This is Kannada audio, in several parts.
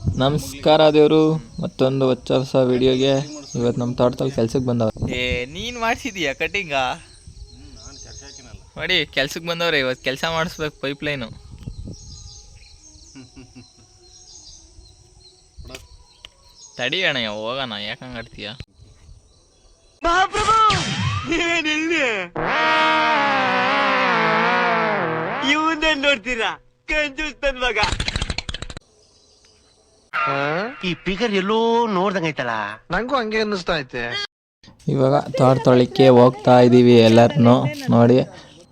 ನಮಸ್ಕಾರ ದೇವರು. ಮತ್ತೊಂದು ಹೊಚ್ಚ ಹೊಸ ವಿಡಿಯೋಗೆ ಇವತ್ತು ನಮ್ಮ ತೋಟದಲ್ಲಿ ಕೆಲ್ಸಕ್ಕೆ ಬಂದವ ಏ ನೀನ್ ಮಾಡ್ಸಿದೀಯ ಕಟಿಂಗ? ನೋಡಿ ಕೆಲ್ಸಕ್ಕೆ ಬಂದವ್ರೆ ಇವತ್ತು ಕೆಲಸ ಮಾಡಿಸ್ಬೇಕು ಪೈಪ್ ಲೈನು ತಡಿ ಅಣ್ಣ ಹೋಗೋಣ ಯಾಕಂಗ್ ಆಡ್ತೀಯ? ನೋಡ್ತೀರಾ? ಮಗ. ಈ ಫಿಗರ್ ಎಲ್ಲೋ ನೋಡ್ದಂಗೈತಲ್ಲ ನಂಗೂ ಹಂಗೆ ಅನ್ನಿಸ್ತಾ ಐತೆ. ಇವಾಗ ತೋಟ ತೊಳಿಕೆ ಹೋಗ್ತಾ ಇದ್ದೀವಿ ಎಲ್ಲರೂ ನೋಡಿ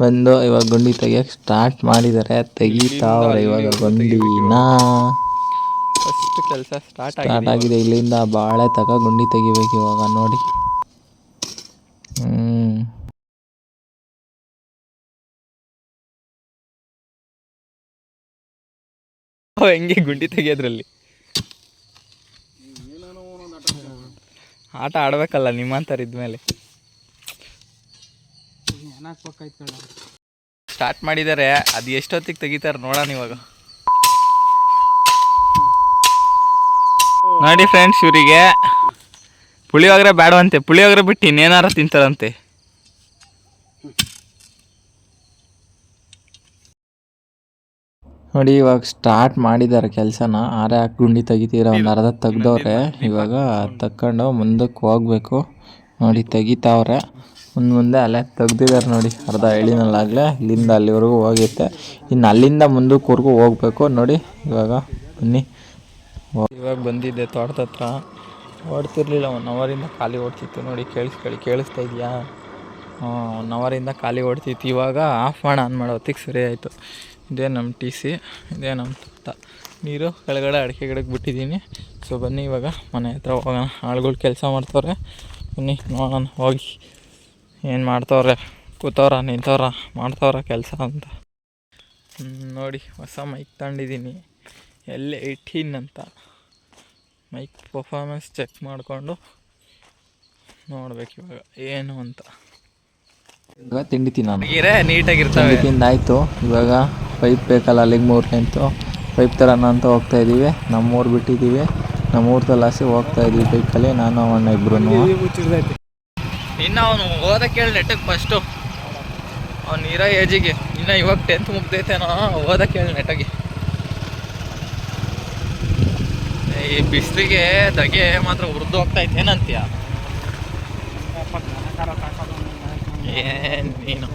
ಬಂದು ಇವಾಗ ಗುಂಡಿ ತೆಗಿಯಕ್ಕೆ ಸ್ಟಾರ್ಟ್ ಮಾಡಿದ್ದಾರೆ ತೆಗಿತಾವ್ರೆ ಇವಾಗ ಗುಂಡಿನ. ಫಸ್ಟ್ ಕೆಲಸ ಸ್ಟಾರ್ಟ್ ಸ್ಟಾರ್ಟ್ ಆಗಿದೆ ಇಲ್ಲಿಂದ ಬಾಳೆ ತಕ ಗುಂಡಿ ತೆಗಿಬೇಕು ಇವಾಗ ನೋಡಿ. ಹ್ಮ್. ಹೆಂಗೆ ಗುಂಡಿ ತೆಗಿಯೋದ್ರಲ್ಲಿ? ಆಟ ಆಡ್ಬೇಕಲ್ಲ ನಿಮ್ಮಂತರ ಇದ್ಮೇಲೆ. ಸ್ಟಾರ್ಟ್ ಮಾಡಿದ್ದಾರೆ ಅದು ಎಷ್ಟೊತ್ತಿಗೆ ತೆಗಿತಾರೆ ನೋಡೋಣ ಇವಾಗ. ನೋಡಿ ಫ್ರೆಂಡ್ಸ್ ಇವರಿಗೆ ಪುಳಿಯೋಗರೆ ಬೇಡವಂತೆ ಪುಳಿಯೋಗರೆ ಬಿಟ್ಟು ಇನ್ನೇನಾರ ತಿಂತಾರಂತೆ. ನೋಡಿ, ಇವಾಗ ಸ್ಟಾರ್ಟ್ ಮಾಡಿದ್ದಾರೆ ಕೆಲಸನ. ಆರೆ ಹಾಕಿ ಗುಂಡಿ ತೆಗಿತೀರ? ಒಂದು ಅರ್ಧ ತೆಗ್ದವ್ರೆ. ಇವಾಗ ತಕ್ಕೊಂಡು ಮುಂದಕ್ಕೆ ಹೋಗ್ಬೇಕು. ನೋಡಿ, ತೆಗಿತಾವ್ರೆ. ಮುಂದೆ ಮುಂದೆ ಅಲ್ಲೇ ತೆಗ್ದಿದ್ದಾರೆ ನೋಡಿ. ಅರ್ಧ ಹೇಳಿನಲ್ಲಾಗಲೇ ಇಲ್ಲಿಂದ ಅಲ್ಲಿವರೆಗೂ ಹೋಗಿತ್ತೆ ಇನ್ನು ಅಲ್ಲಿಂದ ಮುಂದಕ್ಕೆವರೆಗೂ ಹೋಗ್ಬೇಕು. ನೋಡಿ, ಇವಾಗ ಬನ್ನಿ. ಇವಾಗ ಬಂದಿದ್ದೆ ತೋಟದ ಹತ್ರ. ಓಡ್ತಿರ್ಲಿಲ್ಲ. ಒನ್ ಅವರಿಂದ ಖಾಲಿ ಓಡ್ತಿತ್ತು. ನೋಡಿ ಕೇಳಿಸ್ಕೊಳ್ಳಿ ಕೇಳಿಸ್ತಾ ಇದೆಯಾ? ಒನ್ ಅವರಿಂದ ಖಾಲಿ ಓಡ್ತಿತ್ತು. ಇವಾಗ ಆಫ್ ಮಾಡ, ಆನ್ ಮಾಡೋ. ಹೊತ್ತಿಗೆ ಸರಿ ಆಯಿತು. ಇದೇ ನಮ್ಮ ಟಿ ಸಿ, ಇದೇ ನಮ್ಮ ತೋಟ ನೀರು ಕೆಳಗಡೆ ಅಡಿಕೆ ಗಿಡಕ್ಕೆ ಬಿಟ್ಟಿದ್ದೀನಿ. ಸೊ ಬನ್ನಿ ಇವಾಗ ಮನೆ ಹತ್ರ ಹೋಗೋಣ. ಆಳುಗಳು ಕೆಲಸ ಮಾಡ್ತವ್ರೆ. ಬನ್ನಿ ನೋಡೋಣ. ಹೋಗಿ ಏನು ಮಾಡ್ತವ್ರೆ? ಕೂತವ್ರ, ನಿಂತವ್ರ, ಮಾಡ್ತವ್ರ ಕೆಲಸ ಅಂತ. ನೋಡಿ, ಹೊಸ ಮೈಕ್ ತಗೊಂಡಿದ್ದೀನಿ ಎಲ್ ಏಯ್ಟೀನ್ ಅಂತ. ಮೈಕ್ ಪರ್ಫಾರ್ಮೆನ್ಸ್ ಚೆಕ್ ಮಾಡಿಕೊಂಡು ನೋಡ್ಬೇಕು ಇವಾಗ. ಏನು ಅಂತ. ಇವಾಗ ತಿಂಡಿ ತಿನ್ನೋಣ. ನೀರೇ ನೀಟಾಗಿರ್ತವೆ. ತಿಂದಾಯ್ತು. ಇವಾಗ ಪೈಪ್ ಬೇಕಲ್ಲ ಅಲ್ಲಿಗೆ ಮೂರು ನಿಂತು ಪೈಪ್ ತರೋಣ ಅಂತ ಹೋಗ್ತಾ ಇದ್ದೀವಿ ನಮ್ಮೂರು ಬಿಟ್ಟಿದ್ದೀವಿ ನಮ್ಮೂರು ತಲಾಸಿ ಹೋಗ್ತಾ ಇದ್ದೀವಿ ಬೈಕಲ್ಲಿ. ನಾನು ಅವಣ್ಣ ಇಬ್ರು ಇನ್ನು ಅವನು ಓದ ಕೇಳಿ ನೆಟ್ಟಗೆ ಫಸ್ಟು ಅವ್ನು ಇರೋ ಏಜಿಗೆ ಇನ್ನ ಇವಾಗ ಟೆಂತ್ ಮುಗ್ದೈತೇನೋ ಓದ ಕೇಳಿ ನೆಟ್ಟಗೆ. ಈ ಬಿಸಿಲಿಗೆ ದಗೆ ಮಾತ್ರ ಉರ್ದು ಹೋಗ್ತಾ ಏನಂತೀಯ? ಏನ್ ನೀನು?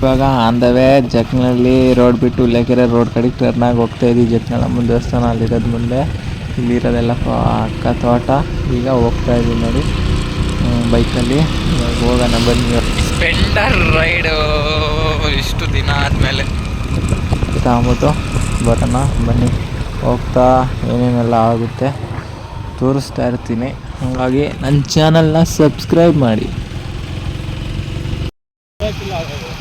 ಇವಾಗ ಆನ್ ದ ವೇ ಜಕ್ನಲ್ಲಿ ರೋಡ್ ಬಿಟ್ಟು ಉಲ್ಲೇಕೆರೆ ರೋಡ್ ಕಡೆ ಟರ್ನ್ ಆಗಿ ಹೋಗ್ತಾ ಇದ್ದೀವಿ ಜಕ್ನಳಮ್ಮ ದೇವಸ್ಥಾನ ಅಲ್ಲಿರೋದು ಮುಂದೆ. ಇಲ್ಲಿರೋದೆಲ್ಲ ಅಕ್ಕ ತೋಟ. ಈಗ ಹೋಗ್ತಾ ಇದ್ದೀವಿ ನೋಡಿ. ಬೈಕಲ್ಲಿ. ಇವಾಗ ಹೋಗೋಣ ಬನ್ನಿ. ಸ್ಪೆಂಡರ್ ರೈಡು ಇಷ್ಟು ದಿನ ಆದಮೇಲೆ. ತಗೊಂಬಿಟ್ಟು ಬರೋಣ ಬನ್ನಿ. ಹೋಗ್ತಾ ಏನೇನೆಲ್ಲ ಆಗುತ್ತೆ ತೋರಿಸ್ತಾ ಇರ್ತೀನಿ. ಹಾಗಾಗಿ ನನ್ನ ಚಾನಲ್ನ ಸಬ್ಸ್ಕ್ರೈಬ್ ಮಾಡಿ.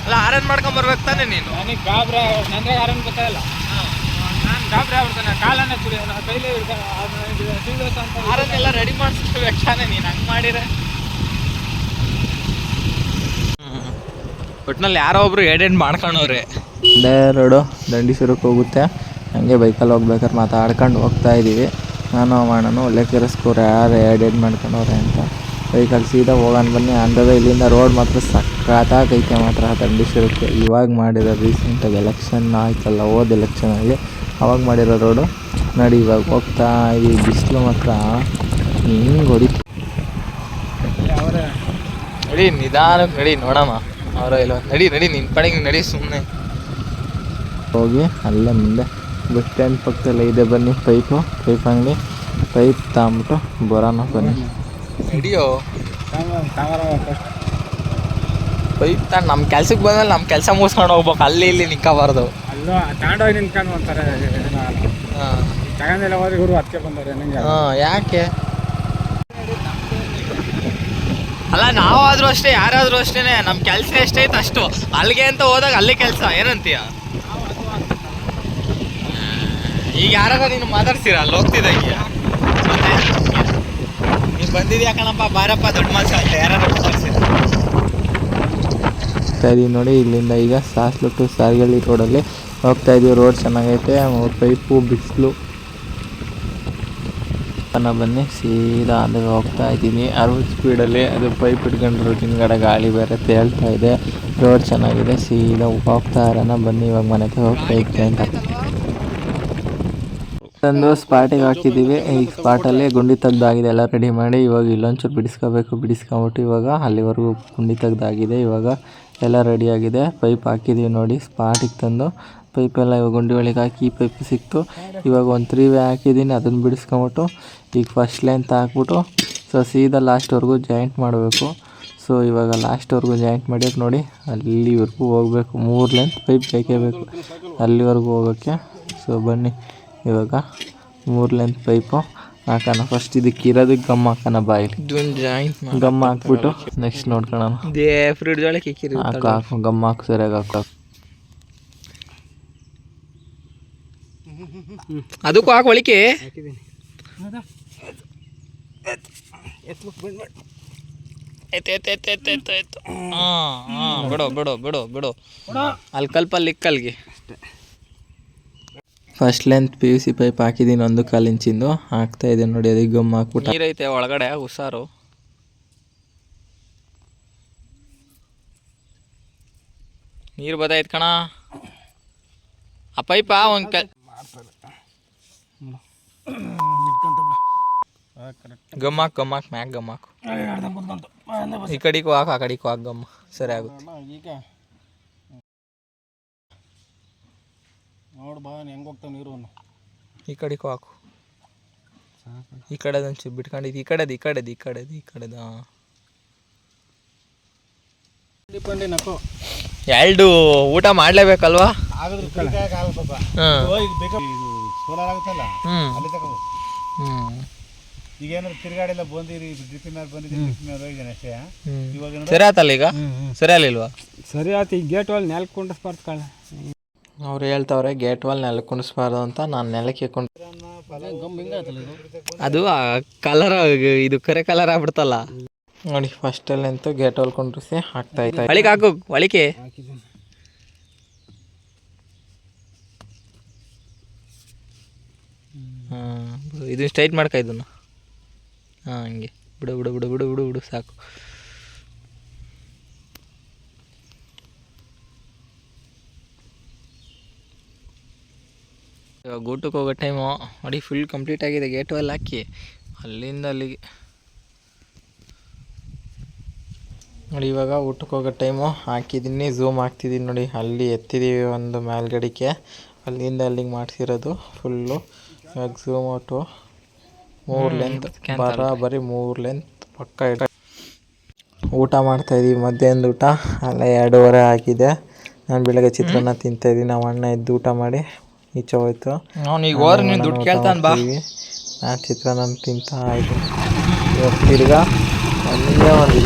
ಅಲ್ಲ ಆರನ್ ಮಾಡ್ಕೊಂಡ್ ಬರ್ಬೇಕು ತಾನೆ ನೀನು? ನನಗೆ ಗಾಬ್ರ ನಂದ್ರೆ ಯಾರನ್ನು ಗೊತ್ತಾಗಲ್ಲ. ನಾನು ಗಾಬ್ರೆ ಆಗ್ಬಿಡ್ತಾನೆ ಕಾಲನ್ನ ತುಳಿ ನನ್ನ ಕೈಲೇ ಹಿಡ್ಕೊಂಡು ಅಂತ ಆರನ್ನೆಲ್ಲ ರೆಡಿ ಮಾಡಿಸ್ಬೇಕು ತಾನೆ ನೀನು? ಹಂಗೆ ಒಟ್ನಲ್ಲಿ ಯಾರೋ ಒಬ್ರು ಎಡೆಂಟ್ ಮಾಡ್ಕೊಂಡವ್ರೆ ರೋಡು ದಂಡಿಸುರಕ್ಕೆ ಹೋಗುತ್ತೆ. ಹಂಗೆ ಬೈಕಲ್ಲಿ ಹೋಗ್ಬೇಕಾದ್ರೆ ಮಾತಾಡ್ಕೊಂಡು ಹೋಗ್ತಾ ಇದ್ದೀವಿ. ನಾನು ಮಾಡೋಣ ಒಳ್ಳೆ ಕೆರೆಸ್ಕೋರೆ ಯಾರು ಎಡೆಡ್ ಮಾಡ್ಕೊಂಡವ್ರೆ ಅಂತ. ಬೈಕಲ್ಲಿ ಸೀದಾ ಹೋಗೋಣ ಬನ್ನಿ. ಅಂದದ ಇಲ್ಲಿಂದ ರೋಡ್ ಮಾತ್ರ ಸಖತ್ತಾಗೈತೆ ಮಾತ್ರ ದಂಡಿಸುರಕ್ಕೆ ಇವಾಗ ಮಾಡಿರೋ ರೀಸೆಂಟಾಗಿ ಎಲೆಕ್ಷನ್ ಆಯ್ತಲ್ಲ ಹೋದ ಎಲೆಕ್ಷನಲ್ಲಿ ಅವಾಗ ಮಾಡಿರೋ ರೋಡು ನೋಡಿ ಇವಾಗ ಹೋಗ್ತಾ ಈ ಬಿಸಿಲು ಮಾತ್ರ ಹಿಂಗೆ ಹೊಡಿ ನಡಿ ನಿಧಾನಕ್ಕೆ ನಡಿ ನೋಡಮ್ಮ. ಅವರ ಇಲ್ಲ ನಡಿ ನಡಿ ನಿನ್ನ ಪಡೆಗೆ ನಡಿ ಸುಮ್ಮನೆ ಹೋಗಿ ಅಲ್ಲೇ ಮುಂದೆ. ಬಸ್ ಸ್ಟ್ಯಾಂಡ್ ಪಕ್ಕದಲ್ಲಿ ಇದೆ ಬನ್ನಿ ಪೈಪು ಪೈಪ್ ಅಂಗಡಿ. ಪೈಪ್ ತಗೊಂಬಿಟ್ಟು ಬರೋಣ ಬನ್ನಿ. ನಡಿಯೋ ಕ್ಯಾಮರಾ ಪೈಪ್ ತಾನು ನಮ್ಮ ಕೆಲ್ಸಕ್ಕೆ ಬಂದ್ಮೇಲೆ ನಮ್ಮ ಕೆಲಸ ಮುಗಿಸ್ಕೊಂಡು ಹೋಗ್ಬೇಕು. ಅಲ್ಲಿ ಇಲ್ಲಿ ನಿಂತ್ಕೊಬಾರ್ದು. ಅಲ್ಲೋ ತಗೊಂಡೋಗಿ ನಿಂತ್ಕೊಂಡು ಅಂತಾರೆ ತಗೊಂಡಿಲ್ಲ ತಗೊಂಡೆಲ್ಲ ಹೋದ್ರೆ ಗುರು ಅದಕ್ಕೆ ಬಂದವ್ರೆ ನಂಗೆ ಹಾಂ ಯಾಕೆ? ಅಲ್ಲ ನಾವಾದ್ರೂ ಅಷ್ಟೇ ಯಾರಾದ್ರೂ ಅಷ್ಟೇ ನಮ್ಮ ಕೆಲಸ ಎಷ್ಟೈತೆ ಅಷ್ಟು. ಅಲ್ಲಿಗೆ ಅಂತ ಹೋದಾಗ ಅಲ್ಲಿ ಕೆಲಸ. ಏನಂತೀಯ? ಈಗ ಯಾರಾದ್ರೂ ನೀನು ಮಾತಾಡ್ತೀರ ಅಲ್ಲಿ ಹೋಗ್ತಿದ್ದ ಈಗ? ನೀನು ಬಂದಿದ್ಯಾ ಕಣಪ್ಪ? ಬಾರಪ್ಪ, ದೊಡ್ಡ ಮನುಷ್ಯ ಅಂತ ಯಾರು ಮಾತಾಡ್ತೀರ ಸರಿ ನೋಡಿ, ಇಲ್ಲಿಂದ ಈಗ ಸಾಸ್ಲು ಟು ಸಾರ್ಗಳ್ಳಿ ರೋಡಲ್ಲಿ ಹೋಗ್ತಾ ಇದೀವಿ. ರೋಡ್ ಚೆನ್ನಾಗೈತೆ ಪೈಪು, ಬಿಸಿಲು. ಬನ್ನಿ, ಸೀದಾ ಅಂದ್ರೆ ಹೋಗ್ತಾ ಇದ್ದೀನಿ ಅರವತ್ತು ಸ್ಪೀಡಲ್ಲಿ ಅದು ಪೈಪ್ ಹಿಡ್ಕೊಂಡ್ರು ಹಿಂದ್ಗಡೆ ಗಾಳಿ ಬೇರೆ ತೇಳ್ತಾ ಇದೆ. ರೋಡ್ ಚೆನ್ನಾಗಿದೆ, ಸೀದಾ ಹೋಗ್ತಾ ಇರೋಣ. ಬನ್ನಿ, ಇವಾಗ ಮನೆಗೆ ಹೋಗ್ತಾ ಇದ್ದೆ ಅಂತ. ತಂದು ಸ್ಪಾಟಿಗೆ ಹಾಕಿದ್ದೀವಿ. ಈ ಸ್ಪಾಟಲ್ಲಿ ಗುಂಡಿ ತೆಗ್ದಾಗಿದೆ. ಎಲ್ಲ ರೆಡಿ ಮಾಡಿ ಇವಾಗ ಇಲ್ಲೊಂಚೂರು ಬಿಡಿಸ್ಕೋಬೇಕು. ಬಿಡಿಸ್ಕೊಂಬಿಟ್ಟು ಇವಾಗ ಅಲ್ಲಿವರೆಗೂ ಗುಂಡಿ ತೆಗ್ದಾಗಿದೆ. ಇವಾಗ ಎಲ್ಲ ರೆಡಿಯಾಗಿದೆ ಪೈಪ್ ಹಾಕಿದ್ದೀವಿ ನೋಡಿ. ಸ್ಪಾಟಿಗೆ ತಂದು ಪೈಪೆಲ್ಲ ಇವಾಗ ಗುಂಡಿ ಒಳಗೆ ಹಾಕಿ ಈ ಪೈಪ್ ಸಿಕ್ತು. ಇವಾಗ ಒಂದು ತ್ರೀ ವೇ ಹಾಕಿದ್ದೀನಿ. ಅದನ್ನು ಬಿಡಿಸ್ಕೊಂಬಿಟ್ಟು ಈಗ ಫಸ್ಟ್ ಲೆಂತ್ ಹಾಕ್ಬಿಟ್ಟು ಸೊ ಸೀದಾ ಲಾಸ್ಟ್ವರೆಗೂ ಜಾಯಿಂಟ್ ಮಾಡಬೇಕು. ಸೊ ಇವಾಗ ಲಾಸ್ಟ್ವರೆಗೂ ಜಾಯಿಂಟ್ ಮಾಡ್ಯಕ್ಕೆ ನೋಡಿ. ಅಲ್ಲಿವರೆಗೂ ಹೋಗಬೇಕು. ಮೂರು ಲೆಂತ್ ಪೈಪ್ ಬೇಕೇ ಬೇಕು. ಅಲ್ಲಿವರೆಗೂ ಹೋಗೋಕ್ಕೆ. ಸೊ ಬನ್ನಿ. ಇವಾಗ ಮೂರು ಲೆಂತ್ ಪೈಪು. ಹಾಕೋಣ. ಫಸ್ಟ್ ಇದಕ್ಕೆ ಇರೋದಕ್ಕೆ ಗಮ್ ಹಾಕೋಣ ಬಾಯಿಲಿ ಇದೊಂದು ಜಾಯಿಂಟ್ ಗಮ್ ಹಾಕ್ಬಿಟ್ಟು ನೆಕ್ಸ್ಟ್ ನೋಡ್ಕೊಳ್ಳೋಣ ಇದೇ ಫ್ರಿಡ್ಜ್ ಒಳಗೆ ಇಕ್ಕಿರಿ ಹಾಕು ಹಾಕು. ಗಮ್ ಹಾಕು ಸರಿಯಾಗಿ ಹಾಕು. ಅದಕ್ಕೂ ಹಾಕು ಒಳಿಕೆ ಬಿಡೋ ಬಿಡೋ ಬಿಡೋ ಬಿಡೋ. ಅಲ್ಲಿ ಕಲ್ಪಲ್ಲಿ ಇಕ್ಕಲ್ಗೆ first length P U C pipe ಹಾಕಿದ್ದೀನಿ ಒಂದು ಕಾಲು ಇಂಚಿಂದು. ಹಾಕ್ತಾ ಇದೆ ನೋಡಿ ಅದಕ್ಕೆ ಗಮ್ ಹಾಕ್ಬಿಟ್ಟು. ನೀರೈತೆ ಒಳಗಡೆ ಹುಷಾರು. ನೀರು ಬದಾಯ್ತು ಕಣ. ಆ ಪೈಪ ಒಂದು ಕ ಗಮ್ಮಾಕ್ ಗಮ್ಮಾಕ್ ಮ್ಯಾಕ್ ಗಮ್ಮಾಕು ಈ ಕಡೆಗೂ ಹಾಕು ಆ ಕಡೆಗೂ ಹಾಕು ಗಮ್. ಸರಿ ಆಗುತ್ತೆ. ನೋಡು ಬಾ ಹೆಂಗೆ ಹೋಗ್ತಾವ ನೀರು ಈ ಕಡೆ ಹಾಕು. ಈ ಕಡೆದು ಒಂಚೂರು ಬಿಟ್ಕೊಂಡಿದ್ದು ಈ ಕಡೆದು ಈ ಕಡೆದು ಈ ಕಡೆದು ಈ ಕಡೆದು ಹಾಂ ಡಿಪೆಂಡಿ ನಕೋ ಎರಡು ಊಟ ಮಾಡ್ಲೇಬೇಕಲ್ವಾ? ಆಗಿದ್ರೆ ಪಿಕಾಗ ಆಗಲ್ಲ ಪಾಪ ಹ್ಞೂ ಈಗ ಬೇಕಾ ಇದು ಸೋಲಾರ್ ಆಗುತ್ತಲ್ಲ ಹ್ಞೂ ಅಲ್ಲಿ ತಗೋ. ಹ್ಞೂ ಈಗ ಏನಾದ್ರು ತಿರುಗಾಡಿಲ್ಲ ಬಂದಿರಿ ಡ್ರಿಪ್ ಮೇಲೆ ಬಂದಿದ್ದೀವಿ ಡ್ರಿಪ್ ಮೇಲೆ ಹೋಗಿದ್ದೇನೆ ಅಷ್ಟೇ. ಇವಾಗ. ಸರಿ ಆತಲ್ಲ ಈಗ? ಸರಿ ಆಗಲಿಲ್ವಾ ಸರಿ ಆಯ್ತು ಈಗ ಗೇಟ್ ಒಳಗೆ ನೆಲ್ಕೊಂಡು ಸ್ಪರ್ಸ್ಕೊಳ್ಳ ಅವ್ರು ಹೇಳ್ತಾವ್ರೆ ಗೇಟ್ ವಾಲ್ ನೆಲ ಕುಣಿಸ್ಬಾರ್ದು ಅಂತ ನಾನು ನೆಲಕ್ಕೆ ಕುಂಡ ಅದು ಕಲರ್ ಇದು ಕರೆ ಕಲರ್ ಆಗ್ಬಿಡ್ತಲ್ಲ. ನೋಡಿ ಫಸ್ಟಲ್ಲಿ ಅಂತೂ ಗೇಟ್ ವಾಲ್ ಕುಂಡ್ರಿಸಿ ಹಾಕ್ತಾ ಇತ್ತು ಒಳಿಕೆ ಹಾಕು ಒಳಿಕೆ ಇದು ಸ್ಟ್ರೈಟ್ ಮಾಡ್ಕ ಇದನ್ನ. ಹಾಂ ಹಂಗೆ. ಬಿಡು ಬಿಡು ಬಿಡು ಬಿಡು ಬಿಡು ಬಿಡು ಸಾಕು. ಇವಾಗ ಊಟಕ್ಕೆ ಹೋಗೋ ಟೈಮು ನೋಡಿ ಫುಲ್ ಕಂಪ್ಲೀಟ್ ಆಗಿದೆ. ಗೇಟ್ ಅಲ್ಲಿ ಹಾಕಿ. ಅಲ್ಲಿಂದ ಅಲ್ಲಿಗೆ. ನೋಡಿ ಇವಾಗ ಊಟಕ್ಕೆ ಹೋಗೋ ಟೈಮು ಹಾಕಿದ್ದೀನಿ ಝೂಮ್ ಹಾಕ್ತಿದ್ದೀನಿ ನೋಡಿ. ಅಲ್ಲಿ ಎತ್ತಿದ್ದೀವಿ ಒಂದು ಮೇಲ್ಗಡೆಗೆ ಅಲ್ಲಿಂದ ಅಲ್ಲಿಗೆ ಮಾಡಿಸಿರೋದು ಫುಲ್ಲು ಇವಾಗ ಝೂಮ್ ಔಟು ಮೂರು ಲೆಂತ್ ಬರೀ ಮೂರು ಲೆಂತ್ ಪಕ್ಕ ಇಡ ಊಟ ಮಾಡ್ತಾಯಿದ್ದೀವಿ ಮಧ್ಯಾಹ್ನದ ಊಟ. ಅಲ್ಲ ಎರಡೂವರೆ ಆಗಿದೆ. ನಾನು ಬೆಳಗ್ಗೆ ಚಿತ್ರಾನ್ನ ತಿಂತಾಯಿದ್ದೀನಿ ನಾವು ಅಣ್ಣ ಎದ್ದು ಊಟ ಮಾಡಿ ಈಚೆ ಹೋಯ್ತು ಅವ್ನು ಈಗ ಹೋದ್ರೆ ನೀನು ದುಡ್ಡು ಕೇಳ್ತಾನೆ ಬಾ. ನಾನು ಚಿತ್ರಾನ್ನ ತಿಂತಾ ಆಯಿತು. ಇವಾಗ ತಿರ್ಗಾ ಒಂದೇ ಒಂದು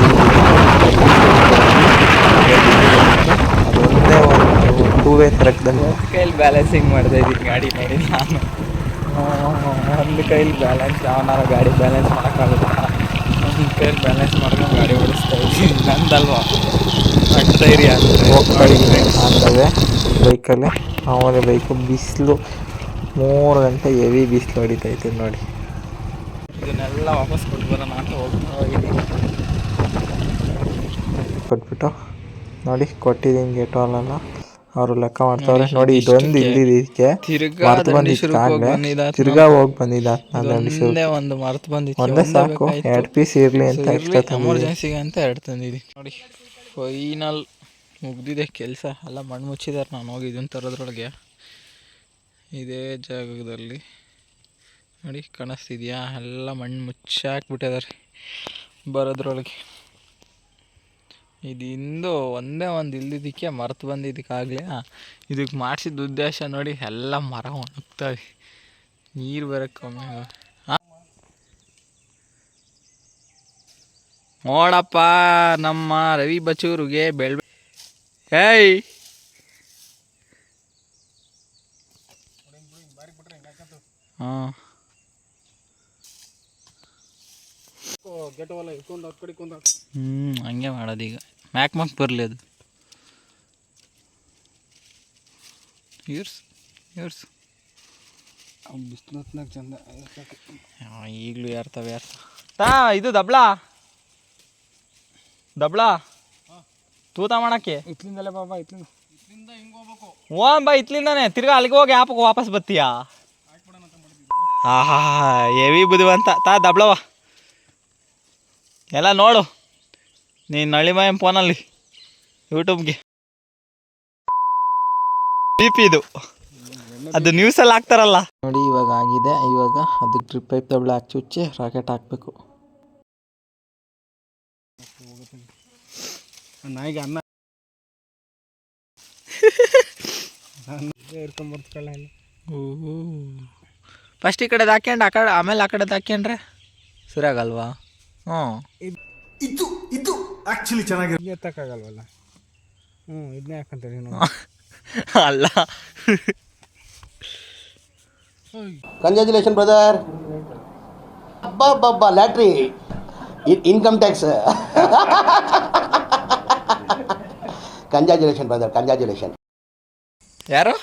ಅದೊಂದೇ ಒಂದು ಟೂ ವೇ ಸರಕ್ದಂಗೆ ಕೈಲಿ ಬ್ಯಾಲೆನ್ಸಿಂಗ್ ಮಾಡ್ತಾ ಇದ್ದೀನಿ ಗಾಡಿ ನೋಡಿ ನಾನು. ಒಂದು ಕೈಲಿ ಬ್ಯಾಲೆನ್ಸ್ ಯಾವನಾರ ಗಾಡಿ ಬ್ಯಾಲೆನ್ಸ್ ಮಾಡೋಕ್ಕಾಗುತ್ತೆ? ಒಂದು ಕೈಲಿ ಬ್ಯಾಲೆನ್ಸ್ ಮಾಡ್ಕೊಂಡು ಗಾಡಿ ಓಡಿಸ್ತಾ ಇದ್ದೀನಿ. ನಂದಲ್ವಾ? ಧೈರ್ಯ ಹೋಗ್ತಾ ಇದ್ದೀನಿ ಅಂತವೆ ಬೈಕಲ್ಲಿ ಆಮೇಲೆ ಬೈಕು ಬಿಸಿಲು. ಮೂರು ಗಂಟೆ ಹೆವಿ ಬಿಸಿಲು ಹೊಡಿತೈತೆ ನೋಡಿ. ಇದನ್ನೆಲ್ಲ ವಾಪಸ್ ಕೊಟ್ಟು ಬರೋಣ ಅಂತ ಹೋಗ್ತಾ ಹೋಗಿದ್ದೀನಿ ಕೊಟ್ಬಿಟ್ಟು ನೋಡಿ ಕೊಟ್ಟಿದ್ದೀನಿ ಗೇಟ್ ವಾಲೆಲ್ಲ ಅವರು ಲೆಕ್ಕ ಮಾಡ್ತಾವ್ರೆ. ನೋಡಿ ಇದೊಂದು ಇಲ್ಲಿದಕ್ಕೆ ತಿರ್ಗಾ ಮರ್ತು ಬಂದಿದ್ದಾಗಲೇ ಬಂದಿದ್ದಾತ್ ತಿರ್ಗಾ ಹೋಗಿ ಬಂದಿದ್ದ ಒಂದು ಮರ್ತು ಬಂದಿತ್ತು. ಒಂದೇ ಸಾಕು. ಎರಡು ಪೀಸ್ ಇರಲಿ ಅಂತ ಎಕ್ಸ್ಟ್ರಾ ಎಮರ್ಜೆನ್ಸಿಗೆ ಅಂತ ಎರಡು ತಂದಿದ್ದೀನಿ. ನೋಡಿ ಫೈನಲ್ ಮುಗ್ದಿದೆ ಕೆಲಸ. ಎಲ್ಲ ಮಣ್ಣು ಮುಚ್ಚಿದ್ದಾರೆ ನಾನು ಹೋಗಿ ಇದನ್ನು ತರೋದ್ರೊಳಗೆ. ಇದೇ ಜಾಗದಲ್ಲಿ. ನೋಡಿ ಕಾಣಿಸ್ತಿದ್ಯಾ? ಎಲ್ಲ ಮಣ್ಣು ಮುಚ್ಚಾಕ್ಬಿಟ್ಟಿದ್ದಾರೆ ಬರೋದ್ರೊಳಗೆ. ಇದಿಂದು ಒಂದೇ ಒಂದು ಇಲ್ದಿದ್ದಕ್ಕೆ ಮರೆತು ಬಂದಿದ್ದಕ್ಕಾಗಲಿ ಇದಕ್ಕೆ ಮಾಡಿಸಿದ ಉದ್ದೇಶ ನೋಡಿ ಎಲ್ಲ ಮರ ಒಣಗ್ತಾವೆ. ನೀರು ಬರೋಕ್ಕೆ? ನೋಡಪ್ಪ ನಮ್ಮ ರವಿ ಬಚೂರಿಗೆ ಬೆಳ್ಬೆ ಏಯ್! ಹಾಂ. ಗೇಟ್ ಒಳಗೆ ಇಟ್ಕೊಂಡು ಹತ್ತು ಕಡೆ ಕೊಂದು ಹ್ಞೂ ಹಂಗೆ ಮಾಡೋದು ಈಗ. ಮ್ಯಾಕ್ ಮಕ್ ಬರಲಿ ಅದು. ಇರ್ಸ್ ಇರ್ಸ್ ಬಿಸ್ನತ್ನಾಗ ಚಂದ. ಈಗಲೂ ಯಾರ್ತವೆ ಯಾರ್ತ ತಾ ಇದು ದಬ್ಳ? ದಬ್ಳ? ತೂತ ಮಾಡಕ್ಕೆ? ಇತ್ಲಿಂದಲೇ ಬಾಬಾ ಇತ್ಲಿಂದ ಓನ್ ಬಾ ಇತ್ಲಿಂದಾನೆ ತಿರ್ಗಾ ಅಲ್ಲಿಗೆ ಹೋಗಿ ಆಪಕ್ಕೆ ವಾಪಸ್ ಬತ್ತೀಯಾ ಆಹಾ ಹೆವಿ ಬುದ್ಧಿವಂತ. ತಾ ದಬ್ಳವ ಎಲ್ಲ ನೋಡು. ನೀನು ನಳಿಮಯಂ ಫೋನಲ್ಲಿ ಯೂಟ್ಯೂಬ್ಗೆ ಬಿ ಪಿ ಇದು. ಅದು ನ್ಯೂಸಲ್ಲಿ ಹಾಕ್ತಾರಲ್ಲ. ನೋಡಿ ಇವಾಗ ಆಗಿದೆ. ಇವಾಗ ಅದಕ್ಕೆ ಡ್ರಿಪ್ ಪೈಪ್ ತಗೊಳ್ಳಿ ಹಾಕಿ ಚುಚ್ಚಿ ರಾಕೆಟ್ ಹಾಕಬೇಕು. ನಾಯಿಗೆ ಅನ್ನ. ಫಸ್ಟ್ ಈ ಕಡೆದು ಹಾಕ್ಯಂಡು ಆ ಕಡೆ ಆಮೇಲೆ ಆ ಕಡೆದು ಹಾಕ್ಯಂಡ್ರೆ ಸರಿಯಾಗಲ್ವಾ ಹ್ಞೂ ಎತ್ತಕ್ಕಾಗಲ್ವಲ್ಲ? ಹ್ಞೂ ಇದನ್ನೇ ಹಾಕಂತಾರೆ ನೀನು. ಅಲ್ಲ. ಕಂಗ್ರ್ಯಾಚುಲೇಷನ್ ಬ್ರದರ್ ಅಬ್ಬಾ ಅಬ್ಬಾ lottery income tax congratulation brother congratulation ಯಾರು?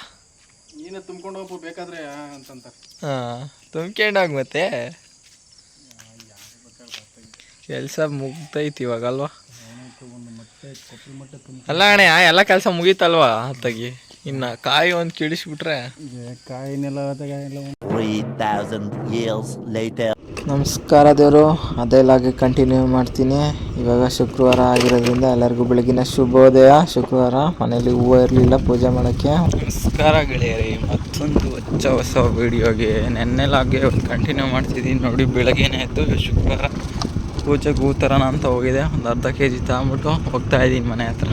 ನೀನು ತುಂಬ್ಕೊಂಡು ಹೋಗ್ಬೋದು ಬೇಕಾದ್ರೆ ಅಂತಂತಾರೆ. ಹಾಂ ತುಂಬ್ಕೊಂಡೋಗಿ ಮತ್ತೆ. ಕೆಲಸ ಮುಗ್ದೈತಿ ಇವಾಗ ಅಲ್ವಾ ಅಲ್ಲ ಅಣ್ಣ ಎಲ್ಲ ಕೆಲಸ ಮುಗೀತಲ್ವಾ ಅತ್ತಾಗಿ? ಇನ್ನ ಕಾಯಿ ಒಂದು ಕಿಡಿಸ್ಬಿಟ್ರೆ. ನಮಸ್ಕಾರ ದೇವರು ಅದೇ ಲಾಗೆ ಕಂಟಿನ್ಯೂ ಮಾಡ್ತೀನಿ. ಇವಾಗ ಶುಕ್ರವಾರ ಆಗಿರೋದ್ರಿಂದ ಎಲ್ಲರಿಗೂ ಬೆಳಗಿನ ಶುಭೋದಯ. ಶುಕ್ರವಾರ ಮನೇಲಿ ಹೂವು ಇರಲಿಲ್ಲ ಪೂಜೆ ಮಾಡೋಕ್ಕೆ. ನಮಸ್ಕಾರ ಗೆಳೆಯರಿ ಮತ್ತೊಂದು ಹೊಚ್ಚ ಹೊಸ ವಿಡಿಯೋಗೆ ನೆನ್ನೆಲಾಗೆ ಒಂದು ಕಂಟಿನ್ಯೂ ಮಾಡ್ತಿದ್ದೀನಿ ನೋಡಿ ಬೆಳಗ್ಗೆನೇ ಆಯಿತು ಶುಕ್ರವಾರ. ಪೂಜೆಗೆ ಕೂತರಣ ಅಂತ ಹೋಗಿದೆ. ಒಂದು ಅರ್ಧ ಕೆ ಜಿ ತಗೊಂಬಿಟ್ಟು ಹೋಗ್ತಾ ಇದ್ದೀನಿ ಮನೆ ಹತ್ರ.